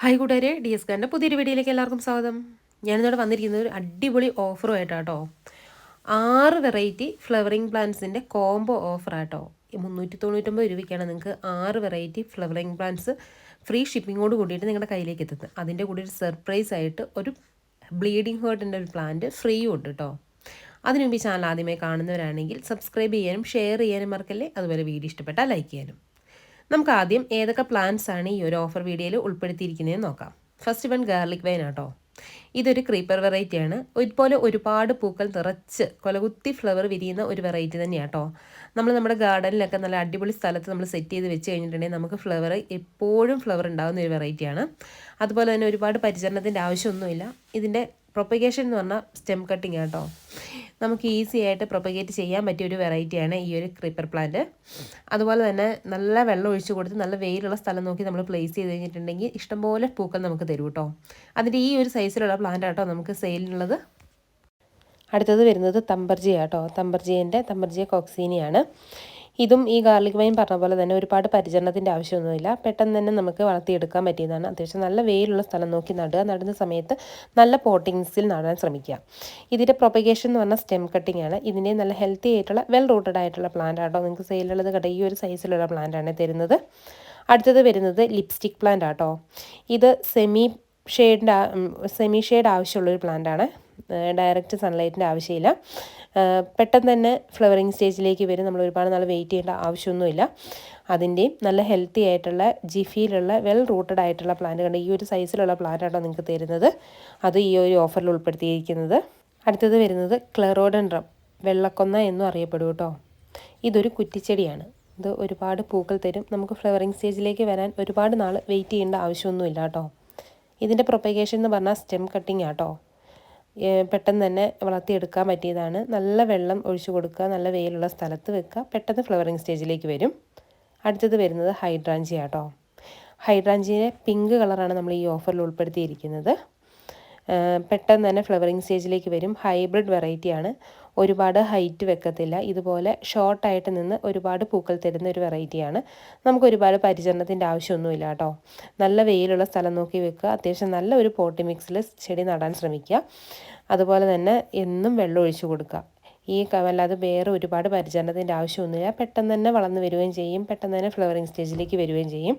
Hi കൂട്ടുകാരെ D S കാരന്റെ പുതിയൊരു വീഡിയോയിലേക്ക് എല്ലാവർക്കും സ്വാഗതം. ഞാനിന്നോട് വന്നിരിക്കുന്നത് ഒരു അടിപൊളി ഓഫറുമായിട്ടാട്ടോ ആറ് വെറൈറ്റി ഫ്ലവറിങ് പ്ലാന്റ്സിന്റെ കോംബോ ഓഫറാട്ടോ മുന്നൂറ്റി തൊണ്ണൂറ്റൊമ്പത് രൂപയ്ക്കാണ് നിങ്ങൾക്ക് ആറ് വെറൈറ്റി ഫ്ലവറിങ് പ്ലാന്റ്സ് ഫ്രീ ഷിപ്പിങ്ങോട് കൂടിയിട്ട് നിങ്ങളുടെ കയ്യിലേക്ക് എത്തുന്നത്. അതിന്റെ കൂടി ഒരു സർപ്രൈസ് ആയിട്ട് ഒരു ബ്ലീഡിങ് ഹേർട്ടിന്റെ ഒരു പ്ലാന്റ് ഫ്രീ ഉണ്ട് കേട്ടോ അതിനു മുമ്പ് ഈ ചാനൽ ആദ്യമായി കാണുന്നവരാണെങ്കിൽ സബ്സ്ക്രൈബ് ചെയ്യാനും ഷെയർ ചെയ്യാനും മറക്കല്ലേ? അതുപോലെ വീഡിയോ ഇഷ്ടപ്പെട്ടാൽ ലൈക്ക് ചെയ്യാനും. നമുക്ക് ആദ്യം ഏതൊക്കെ പ്ലാന്റ്സ് ആണ് ഈ ഒരു ഓഫർ വീഡിയോയിൽ ഉൾപ്പെടുത്തിയിരിക്കുന്നതെന്ന് നോക്കാം. ഫസ്റ്റ് വൺ ഗാർലിക് വൈൻ ആട്ടോ. ഇതൊരു ക്രീപ്പർ വെറൈറ്റിയാണ് ഇതുപോലെ ഒരുപാട് പൂക്കൾ നിറച്ച് കൊലകുത്തി ഫ്ലവർ വിരിയുന്ന ഒരു വെറൈറ്റി തന്നെയാണ് കേട്ടോ നമ്മൾ നമ്മുടെ ഗാർഡനിലൊക്കെ നല്ല അടിപൊളി സ്ഥലത്ത് നമ്മൾ സെറ്റ് ചെയ്ത് വെച്ച് കഴിഞ്ഞിട്ടുണ്ടെങ്കിൽ നമുക്ക് ഫ്ലവർ എപ്പോഴും ഫ്ലവർ ഉണ്ടാകുന്ന ഒരു വെറൈറ്റിയാണ് അതുപോലെ തന്നെ ഒരുപാട് പരിചരണത്തിന്റെ ആവശ്യമൊന്നുമില്ല. ഇതിന്റെ പ്രൊപ്പഗേഷൻ എന്ന് പറഞ്ഞാൽ സ്റ്റെം കട്ടിങ് കേട്ടോ നമുക്ക് ഈസി ആയിട്ട് പ്രൊപ്പഗേറ്റ് ചെയ്യാൻ പറ്റിയ ഒരു വെറൈറ്റിയാണ് ഈ ഒരു ക്രീപ്പർ പ്ലാന്റ് അതുപോലെ തന്നെ നല്ല വെള്ളം ഒഴിച്ചു കൊടുത്ത് നല്ല വെയിലുള്ള സ്ഥലം നോക്കി നമ്മൾ പ്ലേസ് ചെയ്ത് കഴിഞ്ഞിട്ടുണ്ടെങ്കിൽ ഇഷ്ടംപോലെ പൂക്കൾ നമുക്ക് തരും കേട്ടോ. അതിന്റെ ഈ ഒരു സൈസിലുള്ള പ്ലാന്റ് ആട്ടോ നമുക്ക് സെയിലിനുള്ളത് അടുത്തത് വരുന്നത് തമ്പർജിയാട്ടോ തമ്പർജിയന്റെ തമ്പർജിയ കോക്സീനിയാണ്. ഇതും ഈ ഗാർലിക് വൈൻ പറഞ്ഞ പോലെ തന്നെ ഒരുപാട് പരിചരണത്തിന്റെ ആവശ്യമൊന്നുമില്ല. പെട്ടെന്ന് തന്നെ നമുക്ക് വളർത്തിയെടുക്കാൻ പറ്റിയതാണ്. അത്യാവശ്യം നല്ല വെയിലുള്ള സ്ഥലം നോക്കി നടുക. നടുന്ന സമയത്ത് നല്ല പോട്ടിങ്സിൽ നടാൻ ശ്രമിക്കുക. ഇതിന്റെ പ്രൊപ്പഗേഷൻ എന്ന് പറഞ്ഞാൽ സ്റ്റെം കട്ടിംഗ് ആണ്. ഇതിന്റെ നല്ല ഹെൽത്തി ആയിട്ടുള്ള വെൽ റൂട്ടഡ് ആയിട്ടുള്ള പ്ലാന്റ് ആട്ടോ. നിങ്ങൾക്ക് സെയിലുള്ളത് കട ഈ ഒരു സൈസിലുള്ള പ്ലാന്റ് ആണ് തരുന്നത്. അടുത്തത് വരുന്നത് ലിപ്സ്റ്റിക് പ്ലാന്റ് ആട്ടോ. ഇത് സെമി ഷെയ്ഡിന്റെ സെമി ഷെയ്ഡ് ആവശ്യമുള്ളൊരു പ്ലാന്റ് ആണ്. ഡയറക്റ്റ് സൺലൈറ്റിന്റെ ആവശ്യമില്ല. പെട്ടെന്ന് തന്നെ ഫ്ലവറിങ് സ്റ്റേജിലേക്ക് വരും. നമ്മൾ ഒരുപാട് നാൾ വെയിറ്റ് ചെയ്യേണ്ട ആവശ്യമൊന്നുമില്ല. അതിന്റെയും നല്ല ഹെൽത്തി ആയിട്ടുള്ള ജിഫിയിലുള്ള വെൽ റൂട്ടഡ് ആയിട്ടുള്ള പ്ലാന്റ് കണ്ട് ഈ ഒരു സൈസിലുള്ള പ്ലാന്റാണ് നിങ്ങൾക്ക് തരുന്നത്. അത് ഈ ഒരു ഓഫറിൽ ഉൾപ്പെടുത്തിയിരിക്കുന്നത്. അടുത്തത് വരുന്നത് ക്ലെറോഡൻഡ്രം വെള്ളക്കൊന്ന എന്നും അറിയപ്പെടും കേട്ടോ. ഇതൊരു കുറ്റിച്ചെടിയാണ്. ഇത് ഒരുപാട് പൂക്കൾ തരും. നമുക്ക് ഫ്ലവറിങ് സ്റ്റേജിലേക്ക് വരാൻ ഒരുപാട് നാൾ വെയിറ്റ് ചെയ്യേണ്ട ആവശ്യമൊന്നുമില്ല കേട്ടോ. ഇതിന്റെ പ്രൊപ്പഗേഷൻ എന്ന് പറഞ്ഞാൽ സ്റ്റെം കട്ടിങ് ആട്ടോ പെട്ടെന്ന് തന്നെ വളർത്തിയെടുക്കാൻ പറ്റിയതാണ്. നല്ല വെള്ളം ഒഴിച്ചു കൊടുക്കുക നല്ല വെയിലുള്ള സ്ഥലത്ത് വെക്കുക. പെട്ടെന്ന് ഫ്ലവറിങ് സ്റ്റേജിലേക്ക് വരും. അടുത്തത് വരുന്നത് ഹൈഡ്രാഞ്ചി ആട്ടോ ഹൈഡ്രാഞ്ചിനെ പിങ്ക് കളറാണ് നമ്മൾ ഈ ഓഫറിൽ ഉൾപ്പെടുത്തിയിരിക്കുന്നത്. പെട്ടെന്ന് തന്നെ ഫ്ലവറിങ് സ്റ്റേജിലേക്ക് വരും. ഹൈബ്രിഡ് വെറൈറ്റിയാണ്. ഒരുപാട് ഹൈറ്റ് വെക്കത്തില്ല. ഇതുപോലെ ഷോർട്ടായിട്ട് നിന്ന് ഒരുപാട് പൂക്കൾ തരുന്ന ഒരു വെറൈറ്റിയാണ് നമുക്ക് ഒരുപാട് പരിചരണത്തിന്റെ ആവശ്യമൊന്നുമില്ല കേട്ടോ. നല്ല വെയിലുള്ള സ്ഥലം നോക്കി വെക്കുക. അത്യാവശ്യം നല്ല ഒരു പോട്ടി മിക്സിൽ ചെടി നടാൻ ശ്രമിക്കുക. അതുപോലെ തന്നെ എന്നും വെള്ളം ഒഴിച്ചു കൊടുക്കുക. ഈ കവല്ലാതെ വേറെ ഒരുപാട് പരിചരണത്തിന്റെ ആവശ്യമൊന്നുമില്ല. പെട്ടെന്ന് തന്നെ വളർന്നു വരികയും ചെയ്യും. പെട്ടെന്ന് തന്നെ ഫ്ലവറിങ് സ്റ്റേജിലേക്ക് വരികയും ചെയ്യും.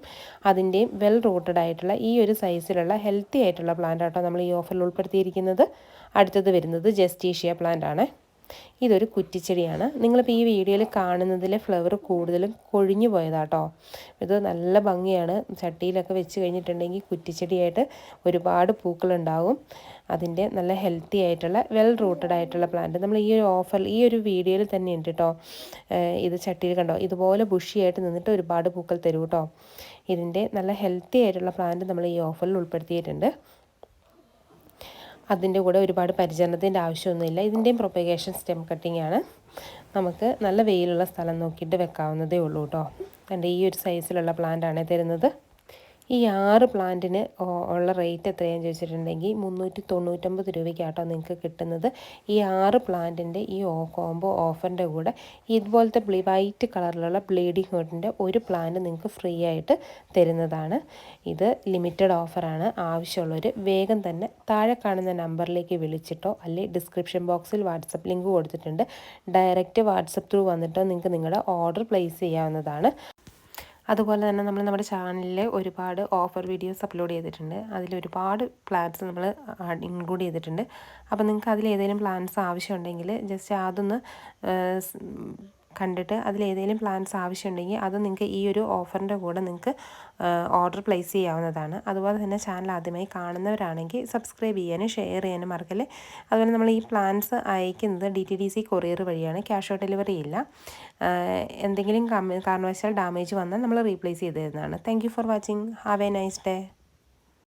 അതിന്റെയും വെൽ റൂട്ടഡ് ആയിട്ടുള്ള ഈ ഒരു സൈസിലുള്ള ഹെൽത്തി ആയിട്ടുള്ള പ്ലാന്റ് ആട്ടോ നമ്മൾ ഈ ഓഫറിൽ ഉൾപ്പെടുത്തിയിരിക്കുന്നത്. അടുത്തത് വരുന്നത് ജസ്റ്റീഷ്യ പ്ലാന്റ് ആണ്. ഇതൊരു കുറ്റിച്ചെടിയാണ്. നിങ്ങളിപ്പോൾ ഈ വീഡിയോയിൽ കാണുന്നതിലെ ഫ്ലവർ കൂടുതലും കൊഴിഞ്ഞു പോയതാട്ടോ. ഇത് നല്ല ഭംഗിയാണ്. ചട്ടിയിലൊക്കെ വെച്ച് കഴിഞ്ഞിട്ടുണ്ടെങ്കിൽ കുറ്റിച്ചെടിയായിട്ട് ഒരുപാട് പൂക്കളുണ്ടാവും അതിന്റെ നല്ല ഹെൽത്തി ആയിട്ടുള്ള വെൽ റൂട്ടഡ് ആയിട്ടുള്ള പ്ലാന്റ് നമ്മൾ ഈ ഒരു ഓഫർ ഈ ഒരു വീഡിയോയിൽ തന്നെ ഉണ്ട് കേട്ടോ ഇത് ചട്ടിയിൽ കണ്ടോ? ഇതുപോലെ ബുഷിയായിട്ട് നിന്നിട്ട് ഒരുപാട് പൂക്കൾ തരും കേട്ടോ ഇതിന്റെ നല്ല ഹെൽത്തി ആയിട്ടുള്ള പ്ലാന്റ് നമ്മൾ ഈ ഓഫറിൽ ഉൾപ്പെടുത്തിയിട്ടുണ്ട്. അതിന്റെ കൂടെ ഒരുപാട് പരിചരണത്തിന്റെ ആവശ്യമൊന്നുമില്ല. ഇതിന്റെയും പ്രൊപ്പഗേഷൻ സ്റ്റെം കട്ടിംഗ് ആണ്. നമുക്ക് നല്ല വെയിലുള്ള സ്ഥലം നോക്കിയിട്ട് വെക്കാവുന്നതേ ഉള്ളൂ കേട്ടോ. എന്റെ ഈ ഒരു സൈസിലുള്ള പ്ലാന്റ് ആണ് തരുന്നത്. ഈ ആറ് പ്ലാന്റിന് ഉള്ള റേറ്റ് എത്രയാണെന്ന് ചോദിച്ചിട്ടുണ്ടെങ്കിൽ മുന്നൂറ്റി തൊണ്ണൂറ്റൊമ്പത് രൂപയ്ക്കാട്ടോ നിങ്ങൾക്ക് കിട്ടുന്നത്. ഈ ആറ് പ്ലാന്റിന്റെ ഈ കോംബോ ഓഫറിന്റെ കൂടെ ഇതുപോലത്തെ ബ്ലീ വൈറ്റ് കളറിലുള്ള ബ്ലീഡിങ് ഹേർട്ടിന്റെ ഒരു പ്ലാന്റ് നിങ്ങൾക്ക് ഫ്രീ ആയിട്ട് തരുന്നതാണ്. ഇത് ലിമിറ്റഡ് ഓഫറാണ്. ആവശ്യമുള്ളവർ വേഗം തന്നെ താഴെ കാണുന്ന നമ്പറിലേക്ക് വിളിച്ചിട്ടോ അല്ലെങ്കിൽ ഡിസ്ക്രിപ്ഷൻ ബോക്സിൽ വാട്സപ്പ് ലിങ്ക് കൊടുത്തിട്ടുണ്ട്. ഡയറക്റ്റ് വാട്സപ്പ് ത്രൂ വന്നിട്ടോ നിങ്ങൾക്ക് നിങ്ങളുടെ ഓർഡർ പ്ലേസ് ചെയ്യാവുന്നതാണ്. അതുപോലെ തന്നെ നമ്മൾ നമ്മുടെ ചാനലിൽ ഒരുപാട് ഓഫർ വീഡിയോസ് അപ്ലോഡ് ചെയ്തിട്ടുണ്ട്. അതിൽ ഒരുപാട് പ്ലാൻസ് നമ്മൾ ഇൻക്ലൂഡ് ചെയ്തിട്ടുണ്ട്. അപ്പോൾ നിങ്ങൾക്ക് അതിൽ ഏതെങ്കിലും പ്ലാൻസ് ആവശ്യമുണ്ടെങ്കിൽ ജസ്റ്റ് അതൊന്ന് കണ്ടിട്ട് അതിലേതെങ്കിലും പ്ലാൻസ് ആവശ്യമുണ്ടെങ്കിൽ അത് നിങ്ങൾക്ക് ഈ ഒരു ഓഫറിന്റെ കൂടെ നിങ്ങൾക്ക് ഓർഡർ പ്ലേസ് ചെയ്യാവുന്നതാണ്. അതുപോലെ തന്നെ ചാനൽ ആദ്യമായി കാണുന്നവരാണെങ്കിൽ സബ്സ്ക്രൈബ് ചെയ്യാനും ഷെയർ ചെയ്യാനും മറക്കല്ലേ? അതുപോലെ നമ്മൾ ഈ പ്ലാൻസ് അയക്കുന്നത് D T D C courier വഴിയാണ്. ക്യാഷ് ഓൺ ഡെലിവറി ഇല്ല. എന്തെങ്കിലും കാരണവശാൽ ഡാമേജ് വന്നാൽ നമ്മൾ റീപ്ലേസ് ചെയ്ത് തരുന്നതാണ്. Thank for watching have a nice day